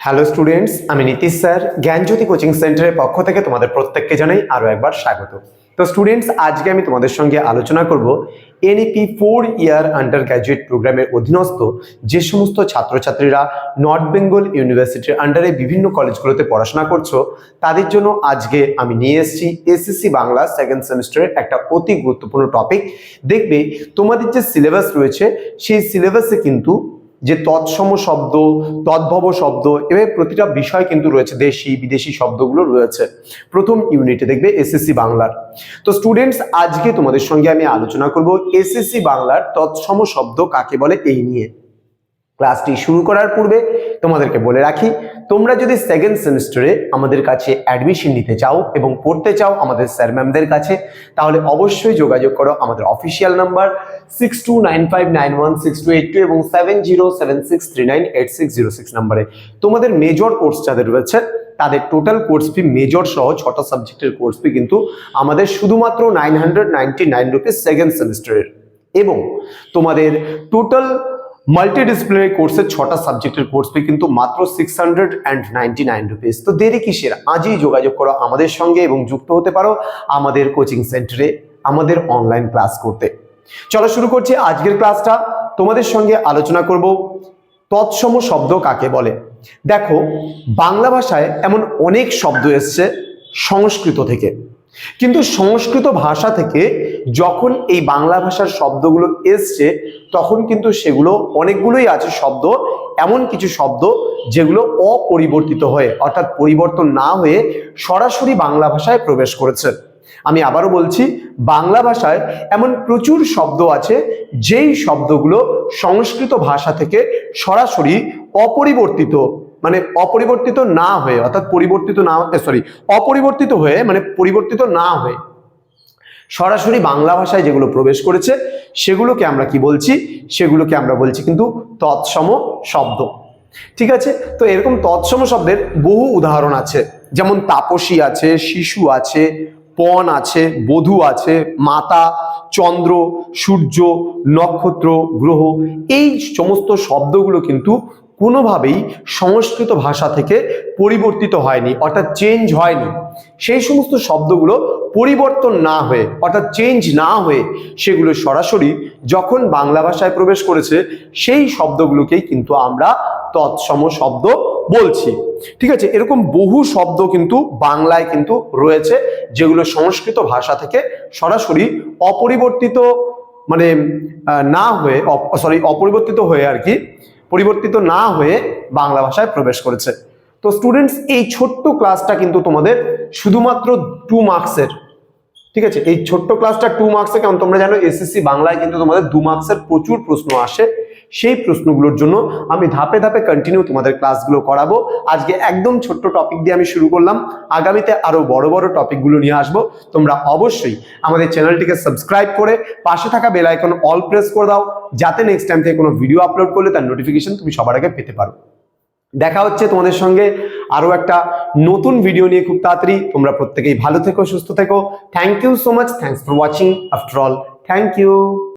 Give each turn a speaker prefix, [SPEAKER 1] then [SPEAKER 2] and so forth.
[SPEAKER 1] Hello students আমি Nitish sir. জ্ঞানজ্যোতি coaching সেন্টারের পক্ষ থেকে তোমাদের প্রত্যেককে জানাই আরও একবার স্বাগত। তো স্টুডেন্টস আজকে আমি তোমাদের সঙ্গে আলোচনা করব NEP four year undergraduate প্রোগ্রামের অধীনস্থ যে সমস্ত ছাত্রছাত্রীরা নর্থ বেঙ্গল ইউনিভার্সিটির আন্ডারে বিভিন্ন কলেজগুলোতে পড়াশোনা করছ, তাদের জন্য আজকে আমি নিয়ে এসেছি এসএসসি বাংলা সেকেন্ড সেমিস্টারের একটা অতি গুরুত্বপূর্ণ টপিক দেখবে, তোমাদের যে সিলেবাস রয়েছে, সেই সিলেবাসে কিন্তু যে তৎসম শব্দ, তদ্ভব শব্দ, এভাবে প্রতিটা বিষয় কিন্তু রয়েছে, দেশি, বিদেশি শব্দগুলো রয়েছে। প্রথম ইউনিটে দেখবে এসএসসি বাংলার। তো স্টুডেন্টস আজকে তোমাদের সঙ্গে আমি আলোচনা করব এসএসসি বাংলার তৎসম শব্দ কাকে বলে এই নিয়ে। ক্লাসটি শুরু করার পূর্বে তোমাদেরকে বলে রাখি, তোমরা যদি সেকেন্ড সেমিস্টারে আমাদের কাছে অ্যাডমিশন নিতে চাও এবং পড়তে চাও আমাদের স্যার ম্যামদের কাছে, তাহলে অবশ্যই যোগাযোগ করো আমাদের official number six two nine five nine one six two eight two এবং seven zero seven six three nine eight six zero six নাম্বারে তোমাদের মেজর কোর্স যাদের রয়েছে, তাদের টোটাল কোর্স ফি মেজর সহ ছটা সাবজেক্টের কোর্স ফি কিন্তু আমাদের শুধুমাত্র nine hundred ninety nine rupees second সেমিস্টারের এবং তোমাদের টোটাল মাল্টি ডিসিপ্লিনারি কোর্সের ছটা সাবজেক্টের কোর্স ফি কিন্তু মাত্র six hundred and ninety nine rupees তো দেরি কিসের? আজই যোগাযোগ করো আমাদের সঙ্গে এবং যুক্ত হতে পারো আমাদের কোচিং সেন্টারে আমাদের অনলাইন ক্লাস করতে। চলো শুরু করছি আজকের ক্লাসটা তোমাদের সঙ্গে আলোচনা করব তৎসম শব্দ কাকে বলে? দেখো, বাংলা ভাষায় এমন অনেক শব্দ এসছে সংস্কৃত থেকে। কিন্তু সংস্কৃত ভাষা থেকে যখন এই বাংলা ভাষার শব্দগুলো এসছে, তখন কিন্তু সেগুলো অনেকগুলোই আছে শব্দ, এমন কিছু শব্দ যেগুলো অপরিবর্তিত হয়ে, অর্থাৎ পরিবর্তন না হয়ে সরাসরি বাংলা ভাষায় প্রবেশ করেছে। আমি আবারও বলছি, বাংলা ভাষায় এমন প্রচুর শব্দ আছে, যেই শব্দগুলো সংস্কৃত ভাষা থেকে সরাসরি অপরিবর্তিত মানে অপরিবর্তিত না হয়ে, অর্থাৎ পরিবর্তিত না সরি অপরিবর্তিত হয়ে মানে পরিবর্তিত না হয়ে সরাসরি বাংলা ভাষায় যেগুলো প্রবেশ করেছে, সেগুলোকে আমরা কি বলছি? সেগুলোকে আমরা বলছি কিন্তু তৎসম শব্দ। ঠিক আছে? তো এরকম তৎসম শব্দের বহু উদাহরণ আছে। যেমন তাপসী আছে, শিশু আছে, পণ আছে, বধূ আছে, মাতা, চন্দ্র, সূর্য, নক্ষত্র, গ্রহ, এই সমস্ত শব্দগুলো কিন্তু কোনোভাবেই সংস্কৃত ভাষা থেকে পরিবর্তিত হয়নি, অর্থাৎ চেঞ্জ হয়নি। সেই সমস্ত শব্দগুলো পরিবর্তন না হয়ে, অর্থাৎ চেঞ্জ না হয়ে সেগুলো সরাসরি যখন বাংলা ভাষায় প্রবেশ করেছে, সেই শব্দগুলোকেই কিন্তু আমরা তৎসম শব্দ বলছি। ঠিক আছে, এরকম বহু শব্দ কিন্তু বাংলায় কিন্তু রয়েছে, যেগুলো সংস্কৃত ভাষা থেকে সরাসরি অপরিবর্তিত মানে না হয়ে সরি অপরিবর্তিত হয়ে আর কি পরিবর্তিত না হয়ে বাংলা ভাষায় প্রবেশ করেছে। তো স্টুডেন্টস এই ছোট্ট ক্লাসটা কিন্তু তোমাদের শুধুমাত্র টু মার্কসের ঠিক আছে? এই ছোট্ট ক্লাসটা টু মার্কসে কারণ তোমরা জানো এসএসসি বাংলায় কিন্তু তোমাদের দু মার্কসের প্রচুর প্রশ্ন আসে। সেই প্রশ্নগুলোর জন্য আমি ধাপে ধাপে কন্টিনিউ তোমাদের ক্লাসগুলো করাবো। আজকে একদম ছোট্ট টপিক দিয়ে আমি শুরু করলাম। আগামীতে আরও বড় বড় টপিকগুলো নিয়ে আসব। তোমরা অবশ্যই আমাদের চ্যানেলটিকে সাবস্ক্রাইব করে পাশে থাকা বেল আইকন অল প্রেস করে দাও। যাতে নেক্সট টাইম থেকে কোনো ভিডিও আপলোড করলে তার নোটিফিকেশন তুমি সবার আগে পেতে পারো। দেখা হচ্ছে তোমাদের সঙ্গে আরও একটা নতুন ভিডিও নিয়ে খুব তাড়াতাড়ি। তোমরা প্রত্যেকেই ভালো থেকো, সুস্থ থেকো। Thank you so much thanks for watching after all thank you